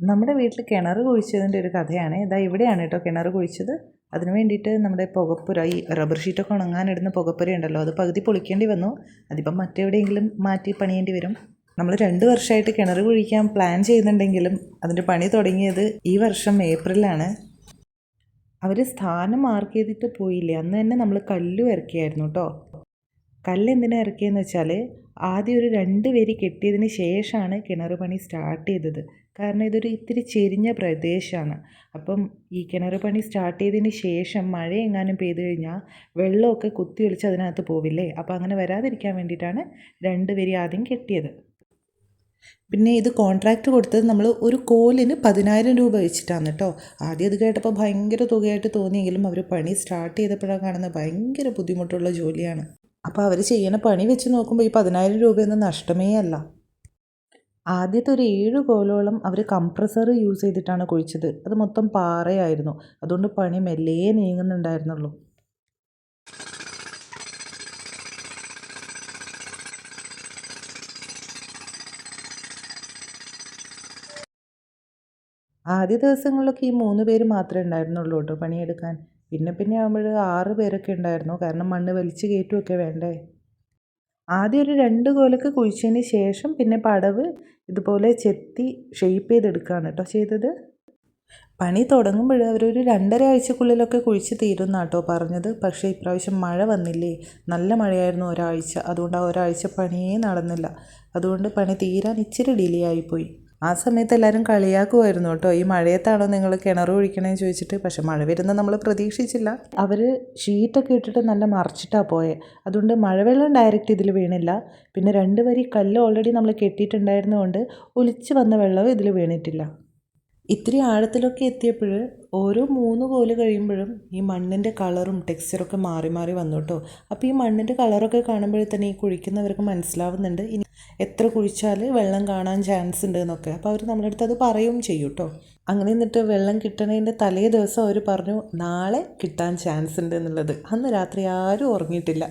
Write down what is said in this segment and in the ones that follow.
നമ്മുടെ വീട്ടിൽ കിണർ കുഴിച്ചതിന്റെ ഒരു കഥയാണ്. ഇതാ ഇവിടെയാണ് കേട്ടോ കിണർ കുഴിച്ചത്. അതിന് വേണ്ടിയിട്ട് നമ്മുടെ പുകപ്പുര ഈ റബ്ബർ ഷീറ്റൊക്കെ ഉണങ്ങാനിടുന്ന പുകപ്പുര ഉണ്ടല്ലോ അത് പകുതി പൊളിക്കേണ്ടി വന്നു. അതിപ്പം മറ്റെവിടെയെങ്കിലും മാറ്റി പണിയേണ്ടി വരും. നമ്മൾ രണ്ട് വർഷമായിട്ട് കിണർ കുഴിക്കാൻ പ്ലാൻ ചെയ്യുന്നുണ്ടെങ്കിലും അതിന്റെ പണി തുടങ്ങിയത് ഈ വർഷം ഏപ്രിലാണ്. അവർ സ്ഥാനം മാർക്ക് ചെയ്തിട്ട് പോയില്ലേ? അന്ന് തന്നെ നമ്മൾ കല്ലു ഇറക്കിയായിരുന്നു കേട്ടോ. കല്ല് എന്തിനാണ് ഇറക്കിയെന്ന് വെച്ചാൽ ആദ്യം ഒരു രണ്ട് വരി കെട്ടിയതിന് ശേഷമാണ് കിണർ പണി സ്റ്റാർട്ട് ചെയ്തത്. കാരണം ഇതൊരു ഇത്തിരി ചെരിഞ്ഞ പ്രദേശമാണ് അപ്പം ഈ കിണർ പണി സ്റ്റാർട്ട് ചെയ്തതിന് ശേഷം മഴ എങ്ങാനും പെയ്തു കഴിഞ്ഞാൽ വെള്ളമൊക്കെ കുത്തി ഒലിച്ച് അതിനകത്ത് പോവില്ലേ? അപ്പോൾ അങ്ങനെ വരാതിരിക്കാൻ വേണ്ടിയിട്ടാണ് രണ്ട് വരി ആദ്യം കെട്ടിയത്. പിന്നെ ഇത് കോൺട്രാക്റ്റ് കൊടുത്തത് നമ്മൾ ഒരു കോലിന് പതിനായിരം രൂപ വെച്ചിട്ടാണ് കേട്ടോ ആദ്യം ഇത് കേട്ടപ്പോൾ ഭയങ്കര തുകയായിട്ട് തോന്നിയെങ്കിലും അവർ പണി സ്റ്റാർട്ട് ചെയ്തപ്പോഴാണ് കാണുന്നത് ഭയങ്കര ബുദ്ധിമുട്ടുള്ള ജോലിയാണ്. അപ്പോൾ അവർ ചെയ്യണ പണി വെച്ച് നോക്കുമ്പോൾ ഈ പതിനായിരം രൂപയൊന്നും നഷ്ടമേ അല്ല. ആദ്യത്തെ ഒരു ഏഴ് കോലോളം അവർ കംപ്രസർ യൂസ് ചെയ്തിട്ടാണ് കുഴിച്ചത്. അത് മൊത്തം പാറയായിരുന്നു. അതുകൊണ്ട് പണി മെല്ലെ നീങ്ങുന്നുണ്ടായിരുന്നുള്ളൂ. ആദ്യ ദിവസങ്ങളിലൊക്കെ ഈ മൂന്ന് പേര് മാത്രമേ ഉണ്ടായിരുന്നുള്ളൂ കേട്ടോ പണിയെടുക്കാൻ. പിന്നെ പിന്നെ ആകുമ്പോൾ ആറ് പേരൊക്കെ ഉണ്ടായിരുന്നു. കാരണം മണ്ണ് വലിച്ചു കയറ്റുമൊക്കെ വേണ്ടേ. ആദ്യം ഒരു രണ്ട് കോലൊക്കെ കുഴിച്ചതിന് ശേഷം പിന്നെ പടവ് ഇതുപോലെ ചെത്തി ഷെയ്പ്പ് ചെയ്തെടുക്കുകയാണ് കേട്ടോ ചെയ്തത്. പണി തുടങ്ങുമ്പോൾ അവരൊരു രണ്ടര ആഴ്ചക്കുള്ളിലൊക്കെ കുഴിച്ച് തീരുന്ന കേട്ടോ പറഞ്ഞത്. പക്ഷേ ഇപ്രാവശ്യം മഴ വന്നില്ലേ? നല്ല മഴയായിരുന്നു ഒരാഴ്ച. അതുകൊണ്ട് ആ ഒരാഴ്ച പണിയേ നടന്നില്ല. അതുകൊണ്ട് പണി തീരാൻ ഇച്ചിരി ഡിലേ ആയിപ്പോയി. ആ സമയത്ത് എല്ലാവരും കളിയാക്കുമായിരുന്നു കേട്ടോ. ഈ മഴയത്താണോ നിങ്ങൾ കിണർ ഒഴിക്കണേന്ന് ചോദിച്ചിട്ട്. പക്ഷെ മഴ വരുന്ന നമ്മൾ പ്രതീക്ഷിച്ചില്ല. അവർ ഷീറ്റൊക്കെ ഇട്ടിട്ട് നല്ല മറിച്ചിട്ടാണ് പോയത് അതുകൊണ്ട് മഴവെള്ളം ഡയറക്റ്റ് ഇതിൽ വീണില്ല. പിന്നെ രണ്ട് വരി കല്ല് ഓൾറെഡി നമ്മൾ കെട്ടിയിട്ടുണ്ടായിരുന്നതുകൊണ്ട് ഒലിച്ച് വന്ന വെള്ളവും ഇതിൽ വീണിട്ടില്ല. ഇത്തിരി ആഴത്തിലൊക്കെ എത്തിയപ്പോൾ ഓരോ മൂന്ന് കോൽ കഴിയുമ്പോഴും ഈ മണ്ണിന്റെ കളറും ടെക്സ്ചറൊക്കെ മാറി മാറി വന്നു കേട്ടോ. അപ്പോൾ ഈ മണ്ണിന്റെ കളറൊക്കെ കാണുമ്പോഴേ തന്നെ ഈ കുഴിക്കുന്നവർക്ക് മനസ്സിലാവുന്നുണ്ട്. എത്ര കുഴിച്ചാൽ വെള്ളം കാണാൻ ചാൻസ് ഉണ്ട് എന്നൊക്കെ അപ്പോൾ അവർ നമ്മുടെ അടുത്ത് അത് പറയും ചെയ്യും കേട്ടോ അങ്ങനെ എന്നിട്ട് വെള്ളം കിട്ടണതിന്റെ തലേ ദിവസം അവർ പറഞ്ഞു നാളെ കിട്ടാൻ ചാൻസ് ഉണ്ട് എന്നുള്ളത്. അന്ന് രാത്രി ആരും ഉറങ്ങിയിട്ടില്ല.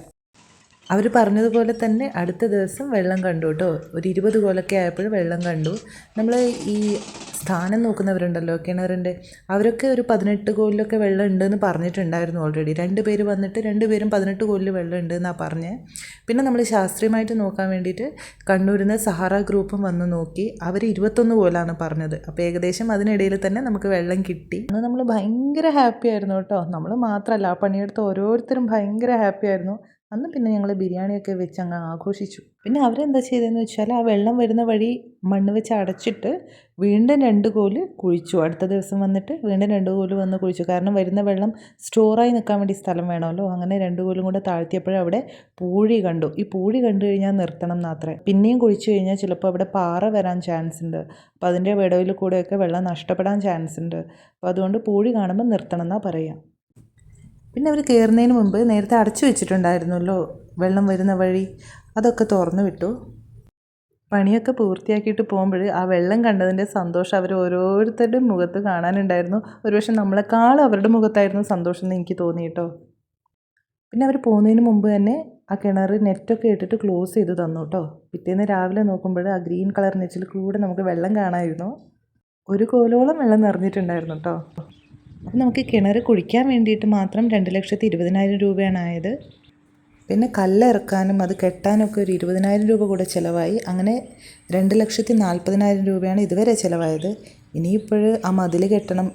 അവർ പറഞ്ഞതുപോലെ തന്നെ അടുത്ത ദിവസം വെള്ളം കണ്ടു കേട്ടോ. ഒരു ഇരുപത് കോലൊക്കെ ആയപ്പോൾ വെള്ളം കണ്ടു. നമ്മൾ ഈ സ്ഥാനം നോക്കുന്നവരുണ്ടല്ലോ കിണറിന്റെ അവരൊക്കെ ഒരു പതിനെട്ട് കോലിലൊക്കെ വെള്ളം ഉണ്ടെന്ന് പറഞ്ഞിട്ടുണ്ടായിരുന്നു ഓൾറെഡി രണ്ട് പേര് വന്നിട്ട് രണ്ട് പേരും പതിനെട്ട് കോലിൽ വെള്ളം ഉണ്ട് എന്നാണ് പറഞ്ഞത് പിന്നെ നമ്മൾ ശാസ്ത്രീയമായിട്ട് നോക്കാൻ വേണ്ടിയിട്ട് കണ്ണൂരിൽ നിന്ന് സഹാറ ഗ്രൂപ്പും വന്ന് നോക്കി. അവർ ഇരുപത്തൊന്ന് കോലാണ് പറഞ്ഞത്. അപ്പോൾ ഏകദേശം അതിനിടയിൽ തന്നെ നമുക്ക് വെള്ളം കിട്ടി. അന്ന് നമ്മൾ ഭയങ്കര ഹാപ്പി ആയിരുന്നു കേട്ടോ. നമ്മൾ മാത്രമല്ല ആ പണിയെടുത്ത് ഓരോരുത്തരും ഭയങ്കര ഹാപ്പി ആയിരുന്നു. അന്ന് പിന്നെ ഞങ്ങൾ ബിരിയാണിയൊക്കെ വെച്ച് അങ്ങ് ആഘോഷിച്ചു. പിന്നെ അവരെന്താ ചെയ്തതെന്ന് വെച്ചാൽ ആ വെള്ളം വരുന്ന വഴി മണ്ണ് വെച്ച് അടച്ചിട്ട് വീണ്ടും രണ്ട് കോൽ കുഴിച്ചു. അടുത്ത ദിവസം വന്നിട്ട് വീണ്ടും രണ്ട് കോൽ വന്ന് കുഴിച്ചു. കാരണം വരുന്ന വെള്ളം സ്റ്റോറായി നിൽക്കാൻ വേണ്ടി സ്ഥലം വേണമല്ലോ. അങ്ങനെ രണ്ട് കോലും കൂടെ താഴ്ത്തിയപ്പോഴും അവിടെ പൂഴി കണ്ടു. ഈ പൂഴി കണ്ടു കഴിഞ്ഞാൽ നിർത്തണം എന്നാത്രേ പിന്നെയും കുഴിച്ചു കഴിഞ്ഞാൽ ചിലപ്പോൾ അവിടെ പാറ വരാൻ ചാൻസ് ഉണ്ട്. അപ്പോൾ അതിന്റെ വിടവിൽ കൂടെയൊക്കെ വെള്ളം നഷ്ടപ്പെടാൻ ചാൻസ് ഉണ്ട്. അപ്പോൾ അതുകൊണ്ട് പൂഴി കാണുമ്പോൾ നിർത്തണം എന്നാണ് പറയുക. പിന്നെ അവർ കയറുന്നതിന് മുമ്പ് നേരത്തെ അടച്ചു വെച്ചിട്ടുണ്ടായിരുന്നല്ലോ വെള്ളം വരുന്ന വഴി. അതൊക്കെ തുറന്നു വിട്ടു. പണിയൊക്കെ പൂർത്തിയാക്കിയിട്ട് പോകുമ്പോൾ ആ വെള്ളം കണ്ടതിന്റെ സന്തോഷം അവർ ഓരോരുത്തരുടെ മുഖത്ത് കാണാനുണ്ടായിരുന്നു. ഒരുപക്ഷെ നമ്മളെക്കാളും അവരുടെ മുഖത്തായിരുന്നു സന്തോഷം എന്ന് എനിക്ക് തോന്നി കേട്ടോ. പിന്നെ അവർ പോകുന്നതിന് മുമ്പ് തന്നെ ആ കിണർ നെറ്റൊക്കെ ഇട്ടിട്ട് ക്ലോസ് ചെയ്ത് തന്നു കേട്ടോ. പിറ്റേന്ന് രാവിലെ നോക്കുമ്പോൾ ആ ഗ്രീൻ കളർ നെറ്റിൽ കൂടെ നമുക്ക് വെള്ളം കാണാമായിരുന്നു ഒരു കോലോളം വെള്ളം നിറഞ്ഞിട്ടുണ്ടായിരുന്നു കേട്ടോ. അപ്പം നമുക്ക് കിണർ കുഴിക്കാൻ വേണ്ടിയിട്ട് മാത്രം രണ്ട് ലക്ഷത്തി ഇരുപതിനായിരം രൂപയാണ് ആയത്. പിന്നെ കല്ലിറക്കാനും അത് കെട്ടാനൊക്കെ ഒരു ഇരുപതിനായിരം രൂപ കൂടെ ചിലവായി. അങ്ങനെ രണ്ട് ലക്ഷത്തി നാൽപ്പതിനായിരം രൂപയാണ് ഇതുവരെ ചിലവായത്. ഇനിയിപ്പോൾ ആ മതിൽ കെട്ടണം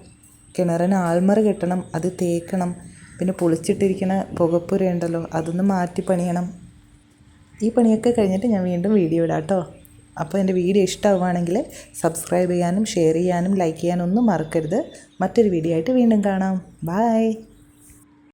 കിണറിന് ആൾമറ കെട്ടണം അത് തേക്കണം പിന്നെ പൊളിച്ചിട്ടിരിക്കണ പുകപ്പുരയുണ്ടല്ലോ അതൊന്ന് മാറ്റി പണിയണം. ഈ പണിയൊക്കെ കഴിഞ്ഞിട്ട് ഞാൻ വീണ്ടും വീഡിയോ ഇടാം കേട്ടോ. അപ്പോൾ എന്റെ വീഡിയോ ഇഷ്ടമാവുകയാണെങ്കിൽ സബ്സ്ക്രൈബ് ചെയ്യാനും ഷെയർ ചെയ്യാനും ലൈക്ക് ചെയ്യാനും ഒന്നും മറക്കരുത്. മറ്റൊരു വീഡിയോ ആയിട്ട് വീണ്ടും കാണാം. ബായ്